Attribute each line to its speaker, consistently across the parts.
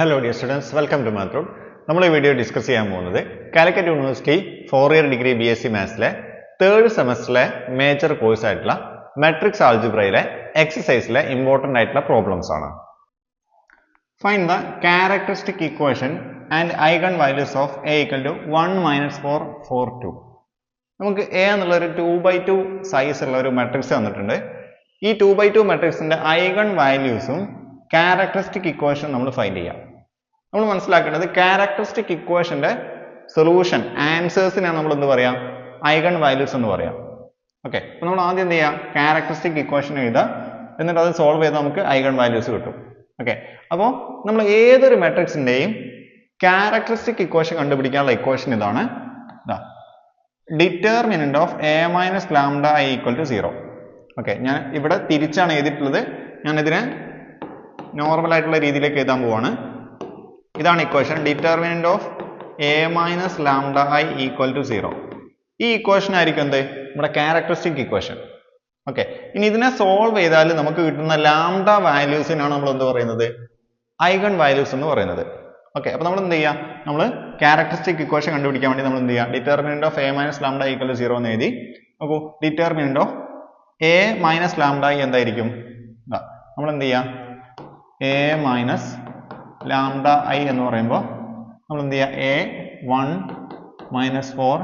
Speaker 1: Hello dear students welcome to മാത്രം നമ്മൾ ഈ വീഡിയോ ഡിസ്കസ് ചെയ്യാൻ പോകുന്നത് Calicut university four year degree B S C മാത്സിലെ third സെമസ്റ്ററിലെ മേജർ കോഴ്സ് ആയിട്ടുള്ള മെട്രിക്സ് ആൾജിബ്രയിലെ എക്സസൈസിലെ ഇമ്പോർട്ടന്റ് ആയിട്ടുള്ള പ്രോബ്ലംസ് ആണ്. Find the characteristic equation and eigenvalues of A equal to one minus four four two നമുക്ക് A എന്നുള്ളൊരു ടു ബൈ ടു സൈസ് ഉള്ള ഒരു മെട്രിക്സ് തന്നിട്ടുണ്ട്. ഈ ടു ബൈ ടു മെട്രിക്സിന്റെ ഐഗൺ വാല്യൂസും ക്യാരക്ടറിസ്റ്റിക് ഇക്വേഷൻ നമ്മൾ ഫൈൻഡ് ചെയ്യാം. നമ്മൾ മനസ്സിലാക്കേണ്ടത് ക്യാരക്ടറിസ്റ്റിക് ഇക്വേഷന്റെ സൊല്യൂഷൻ ആൻസേഴ്സിനാണ് നമ്മൾ എന്ത് പറയാം? ഐഗൺ വാല്യൂസ് എന്ന് പറയാം. ഓക്കെ അപ്പൊ നമ്മൾ ആദ്യം എന്ത് ചെയ്യാം? ക്യാരക്ടറിസ്റ്റിക് ഇക്വേഷൻ എഴുതുക എന്നിട്ട് അത് സോൾവ് ചെയ്താൽ നമുക്ക് ഐഗൺ വാല്യൂസ് കിട്ടും. ഓക്കെ അപ്പോൾ നമ്മൾ ഏതൊരു മെട്രിക്സിന്റെയും ക്യാരക്ടറിസ്റ്റിക് ഇക്വേഷൻ കണ്ടുപിടിക്കാനുള്ള ഇക്വേഷൻ ഇതാണ്. ഇതാ determinant of A minus lambda I equal to zero okay ഞാൻ ഇവിടെ തിരിച്ചാണ് എഴുതിയിട്ടുള്ളത്. ഞാൻ ഇതിനെ നോർമൽ ആയിട്ടുള്ള രീതിയിലേക്ക് എഴുതാൻ പോവാണ്. ഇതാണ് equation determinant of A minus lambda I equal to zero ഈ ഇക്വേഷൻ ആയിരിക്കും എന്ത്? നമ്മുടെ ക്യാരക്ടറിസ്റ്റിക് ഇക്വേഷൻ ഓക്കെ ഇനി ഇതിനെ സോൾവ് ചെയ്താൽ നമുക്ക് കിട്ടുന്ന ലാംഡ വാല്യൂസിനാണ് നമ്മൾ എന്ത് പറയുന്നത്? ഐഗൺ വാല്യൂസ് എന്ന് പറയുന്നത്. ഓക്കെ അപ്പൊ നമ്മൾ എന്ത് ചെയ്യുക നമ്മൾ ക്യാരക്ടറിസ്റ്റിക് ഇക്വേഷൻ കണ്ടുപിടിക്കാൻ വേണ്ടി നമ്മൾ എന്ത് ചെയ്യുക determinant of A minus lambda equal to zero എന്ന് എഴുതി. നോക്കൂ. Determinant of A minus lambda എന്തായിരിക്കും? നമ്മൾ എന്ത് ചെയ്യുക എ മൈനസ് ലാംഡ ഐ എന്ന് പറയുമ്പോൾ നമ്മൾ എന്ത് ചെയ്യുക A one minus four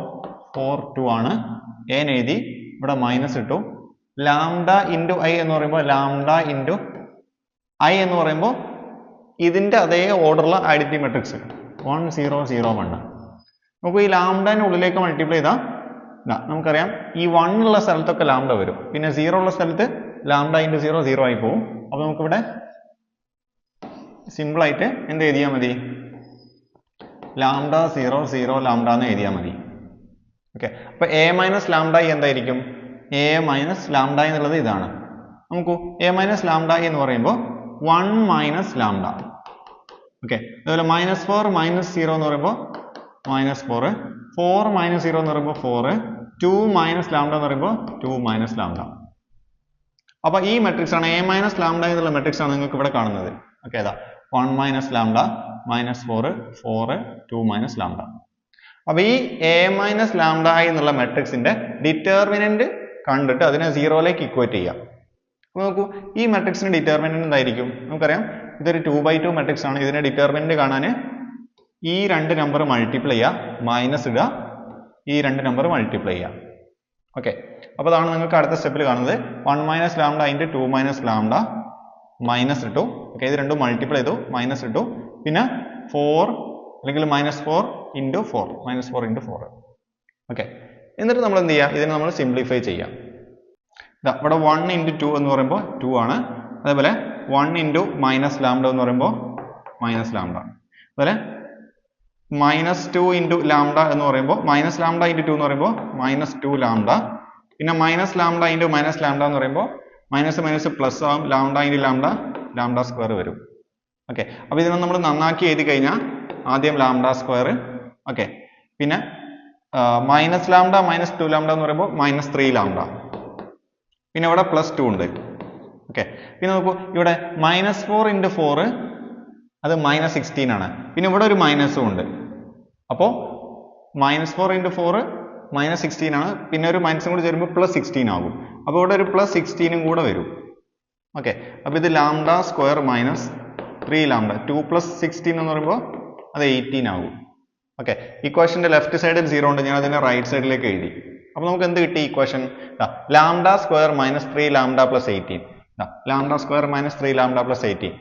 Speaker 1: four two ആണ് എൻ എഴുതി ഇവിടെ മൈനസ് ഇട്ടു. ലാംഡ ഇന്റു ഐ എന്ന് പറയുമ്പോൾ ലാംഡ ഇന്റു ഐ എന്ന് പറയുമ്പോൾ ഇതിന്റെ അതേ ഓർഡറുള്ള identity matrix one zero zero one നമുക്ക് ഈ ലാംഡാന്റെ ഉള്ളിലേക്ക് മൾട്ടിപ്ലൈ ചെയ്താൽ ഇതാ നമുക്കറിയാം ഈ വൺ ഉള്ള സ്ഥലത്തൊക്കെ ലാംഡ വരും. പിന്നെ സീറോ ഉള്ള സ്ഥലത്ത് ലാംഡ ഇന്റു സീറോ സീറോ ആയി പോകും അപ്പോൾ നമുക്കിവിടെ സിമ്പിൾ ആയിട്ട് എന്ത് എഴുതിയാൽ മതി? ലാംഡ സീറോ സീറോ ലാംഡ എന്ന് എഴുതിയാൽ മതി. ഓക്കെ അപ്പൊ എ മൈനസ് ലാംഡ എന്തായിരിക്കും? എ മൈനസ് ലാംഡ എന്നുള്ളത് ഇതാണ്. നമുക്ക് എ മൈനസ് ലാംഡ എന്ന് പറയുമ്പോൾ വൺ മൈനസ് ലാംഡ. ഓക്കെ അതുപോലെ മൈനസ് ഫോർ മൈനസ് സീറോ എന്ന് പറയുമ്പോൾ minus four four minus zero എന്ന് പറയുമ്പോൾ ഫോർ ടു മൈനസ് ലാംഡ എന്ന് പറയുമ്പോൾ ടു മൈനസ് ലാംഡ. അപ്പോൾ ഈ മെട്രിക്സ് ആണ് എ മൈനസ് ലാംഡ എന്നുള്ള മെട്രിക്സ് ആണ് നിങ്ങൾക്ക് ഇവിടെ കാണുന്നത്. ഓക്കെ അതാ one minus lambda minus four four two minus lambda അപ്പൊ ഈ എ മൈനസ് ലാംഡ എന്നുള്ള മെട്രിക്സിന്റെ ഡിറ്റർമിനന്റ് കണ്ടിട്ട് അതിനെ സീറോയിലേക്ക് ഇക്വേറ്റ് ചെയ്യാം. അപ്പോൾ നോക്കൂ ഈ മെട്രിക്സിന് ഡിറ്റർമിനന്റ് എന്തായിരിക്കും? നമുക്കറിയാം ഇതൊരു ടു ബൈ ടു മെട്രിക്സ് ആണ്. ഇതിന്റെ ഡിറ്റർമിനന്റ് കാണാൻ ഈ രണ്ട് നമ്പർ മൾട്ടിപ്ലൈ ചെയ്യുക മൈനസ് ഇടുക ഈ രണ്ട് നമ്പർ മൾട്ടിപ്ലൈ ചെയ്യുക. ഓക്കെ അപ്പോൾ അതാണ് നിങ്ങൾക്ക് അടുത്ത സ്റ്റെപ്പിൽ കാണുന്നത്. One minus lambda into two minus lambda minus ഇട്ടു. ഓക്കെ ഇത് രണ്ടും മൾട്ടിപ്ലൈ ചെയ്തു. മൈനസ് ഇട്ടു. പിന്നെ ഫോർ അല്ലെങ്കിൽ minus four into four minus four into four okay എന്നിട്ട് നമ്മൾ എന്ത് ചെയ്യുക? ഇതിനെ നമ്മൾ സിംപ്ലിഫൈ ചെയ്യാം ഇവിടെ വൺ ഇന്റു ടു എന്ന് പറയുമ്പോൾ ടു ആണ്. അതേപോലെ വൺ ഇന്റു മൈനസ് ലാംഡ എന്ന് പറയുമ്പോൾ മൈനസ് ലാംഡ അതുപോലെ മൈനസ് ടു ഇന്റു ലാംഡ എന്ന് പറയുമ്പോൾ മൈനസ് ലാംഡ ഇന്റു ടു എന്ന് പറയുമ്പോൾ മൈനസ് ടു ലാംഡ പിന്നെ minus lambda into minus lambda എന്ന് പറയുമ്പോൾ മൈനസ് മൈനസ് പ്ലസ് ആവും lambda in lambda lambda square വരും. ഓക്കെ. അപ്പോൾ ഇതിനെ നമ്മൾ നന്നാക്കി എഴുതി കഴിഞ്ഞാൽ ആദ്യം ലാംഡ സ്ക്വയർ. ഓക്കെ. പിന്നെ minus lambda minus two lambda എന്ന് പറയുമ്പോൾ മൈനസ് ത്രീ ലാംഡ. പിന്നെ ഇവിടെ പ്ലസ് ടു ഉണ്ട്. ഓക്കെ. പിന്നെ നോക്കൂ ഇവിടെ മൈനസ് ഫോർ ഇന്റു ഫോർ അത് മൈനസ് സിക്സ്റ്റീൻ ആണ്. പിന്നെ ഇവിടെ ഒരു മൈനസും ഉണ്ട്. അപ്പോൾ minus four into four minus sixteen ആണ്. പിന്നെ ഒരു മൈനസും കൂടി ചേരുമ്പോൾ പ്ലസ് സിക്സ്റ്റീൻ ആകും. അപ്പോൾ ഇവിടെ ഒരു പ്ലസ് സിക്സ്റ്റീനും കൂടെ വരും. ഓക്കെ അപ്പോൾ ഇത് lambda square minus three lambda two plus sixteen എന്ന് പറയുമ്പോൾ അത് എയ്റ്റീൻ ആകും. ഓക്കെ ഇക്വേഷന്റെ ലെഫ്റ്റ് സൈഡിൽ സീറോ ഉണ്ട്. ഞാൻ അതിനെ റൈറ്റ് സൈഡിലേക്ക് എഴുതി. അപ്പോൾ നമുക്ക് എന്ത് കിട്ടി equation lambda square minus three lambda plus eighteen lambda square minus three lambda plus eighteen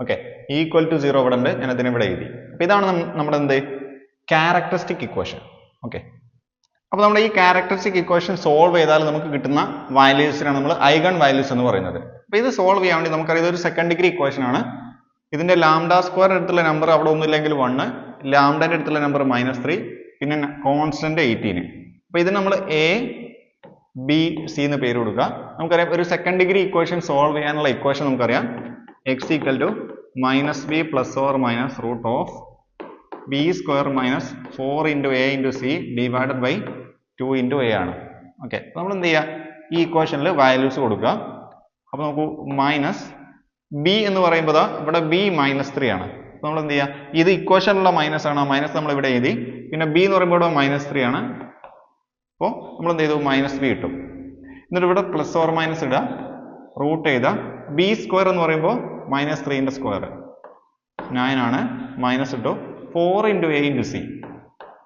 Speaker 1: okay equal to zero ഇവിടെ ഉണ്ട്. ഞാൻ അതിനെ ഇവിടെ എഴുതി. അപ്പോൾ ഇതാണ് നമ്മുടെ എന്ത്? ക്യാരക്ടറിസ്റ്റിക് ഇക്വേഷൻ ഓക്കെ അപ്പോൾ നമ്മുടെ ഈ ക്യാരക്ടറിസ്റ്റിക് ഇക്വേഷൻ സോൾവ് ചെയ്താൽ നമുക്ക് കിട്ടുന്ന വാല്യൂസിനാണ് നമ്മൾ ഐഗൺ വാല്യൂസ് എന്ന് പറയുന്നത്. അപ്പോൾ ഇത് സോൾവ് ചെയ്യാൻ വേണ്ടി നമുക്കറിയാം ഇതൊരു സെക്കൻഡ് ഡിഗ്രി ഇക്വേഷൻ ആണ്. ഇതിന്റെ ലാംഡ സ്ക്വയർ അടുത്തുള്ള നമ്പർ അവിടെ ഒന്നുമില്ലെങ്കിൽ വണ്ണ് ലാംഡന്റെ അടുത്തുള്ള നമ്പർ മൈനസ് ത്രീ പിന്നെ കോൺസ്റ്റന്റ് എയ്റ്റീന് അപ്പോൾ ഇതിന് നമ്മൾ എ ബി സി എന്ന് പേര് കൊടുക്കുക. നമുക്കറിയാം ഒരു സെക്കൻഡ് ഡിഗ്രി ഇക്വേഷൻ സോൾവ് ചെയ്യാനുള്ള ഇക്വേഷൻ നമുക്കറിയാം. X equal to minus B plus or minus root of B square minus four into A into C divided by two into A ആണ്. Okay നമ്മൾ എന്ത് ചെയ്യുക ഈ ഇക്വേഷനിൽ വാല്യൂസ് കൊടുക്കുക. അപ്പോൾ നമുക്ക് മൈനസ് ബി എന്ന് പറയുമ്പോൾ ഇവിടെ ബി മൈനസ് ത്രീ ആണ്. നമ്മൾ എന്ത് ചെയ്യുക ഇത് ഇക്വേഷനിലുള്ള മൈനസ് ആണ്. മൈനസ് നമ്മൾ ഇവിടെ എഴുതി. പിന്നെ ബി എന്ന് പറയുമ്പോൾ ഇവിടെ മൈനസ് ത്രീ ആണ്. അപ്പോൾ നമ്മൾ എന്ത് ചെയ്തു? മൈനസ് ബി കിട്ടും എന്നിട്ട് ഇവിടെ പ്ലസ് ഓർ മൈനസ് ഇടുക. റൂട്ട് ചെയ്താൽ ബി സ്ക്വയർ എന്ന് പറയുമ്പോൾ മൈനസ് ത്രീന്റെ സ്ക്വയർ നയൻ ആണ്. മൈനസ് ഇട്ടു. Four into A into C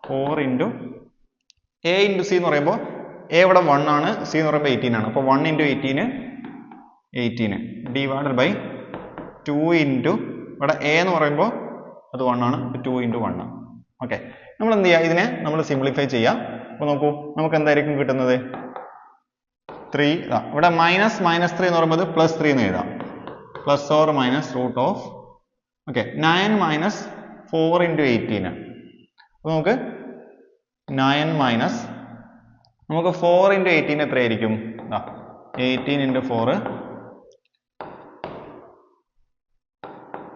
Speaker 1: four into A into C എന്ന് പറയുമ്പോൾ എ ഇവിടെ വൺ ആണ് സി എന്ന് പറയുമ്പോൾ എയ്റ്റീൻ ആണ്. അപ്പോൾ one into eighteen eighteen divided by two into ഇവിടെ എ എന്ന് പറയുമ്പോൾ അത് വൺ ആണ് ടു ഇന്റു വൺ ആണ് ഓക്കെ നമ്മൾ എന്ത് ചെയ്യുക ഇതിനെ നമ്മൾ സിംപ്ലിഫൈ ചെയ്യാം. അപ്പോൾ നോക്കൂ നമുക്ക് എന്തായിരിക്കും കിട്ടുന്നത്? ത്രീ ഇതാ. ഇവിടെ മൈനസ് മൈനസ് ത്രീ എന്ന് പറയുമ്പോൾ പ്ലസ് ത്രീ എന്ന് എഴുതാം. Plus or minus root of okay nine minus four into eighteen അപ്പോൾ നമുക്ക് നയൻ മൈനസ് നമുക്ക് ഫോർ ഇന്റു എയ്റ്റീൻ എത്രയായിരിക്കും? Eighteen into four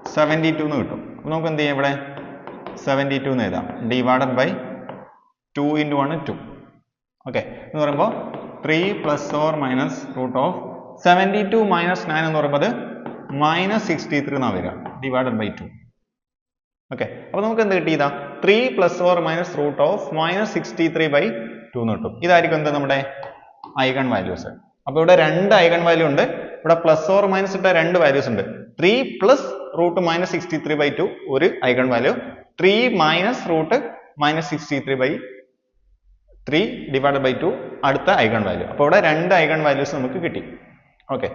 Speaker 1: seventy two എന്ന് കിട്ടും. അപ്പോൾ നമുക്ക് എന്ത് ചെയ്യാം ഇവിടെ? സെവന്റി ടു എന്ന് എഴുതാം. Divided by two into one two okay എന്ന് പറയുമ്പോൾ three plus or minus root of seventy two minus nine എന്ന് പറയുമ്പോൾ മൈനസ് സിക്സ്റ്റി ത്രീ എന്നാണ് വരിക. ഡിവൈഡഡ് ബൈ ടു ഓക്കെ അപ്പോൾ നമുക്ക് എന്ത് കിട്ടി ഇതാ? Three plus or minus root of minus sixty three by two എന്ന് കിട്ടും. ഇതായിരിക്കും എന്ത് നമ്മുടെ ഐഗൺ വാല്യൂസ് അപ്പോൾ ഇവിടെ രണ്ട് ഐഗൺ വാല്യൂ ഉണ്ട്. ഇവിടെ പ്ലസ് ഓർ മൈനസ് ഇട്ട രണ്ട് വാല്യൂസ് ഉണ്ട്. Three plus root minus sixty three by two ഒരു eigenvalue three minus root minus sixty three by three divide by two അടുത്ത ഐഗൺ വാല്യൂ അപ്പോൾ ഇവിടെ രണ്ട് ഐഗൺ വാല്യൂസ് നമുക്ക് കിട്ടി. ഓക്കെ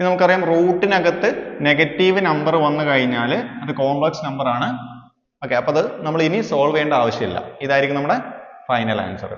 Speaker 1: ഇനി നമുക്കറിയാം റൂട്ടിനകത്ത് നെഗറ്റീവ് നമ്പർ വന്നു കഴിഞ്ഞാൽ അത് കോംപ്ലക്സ് നമ്പർ ആണ്. ഓക്കെ അപ്പോൾ അത് നമ്മൾ ഇനി സോൾവ് ചെയ്യേണ്ട ആവശ്യമില്ല. ഇതായിരിക്കും നമ്മുടെ ഫൈനൽ ആൻസർ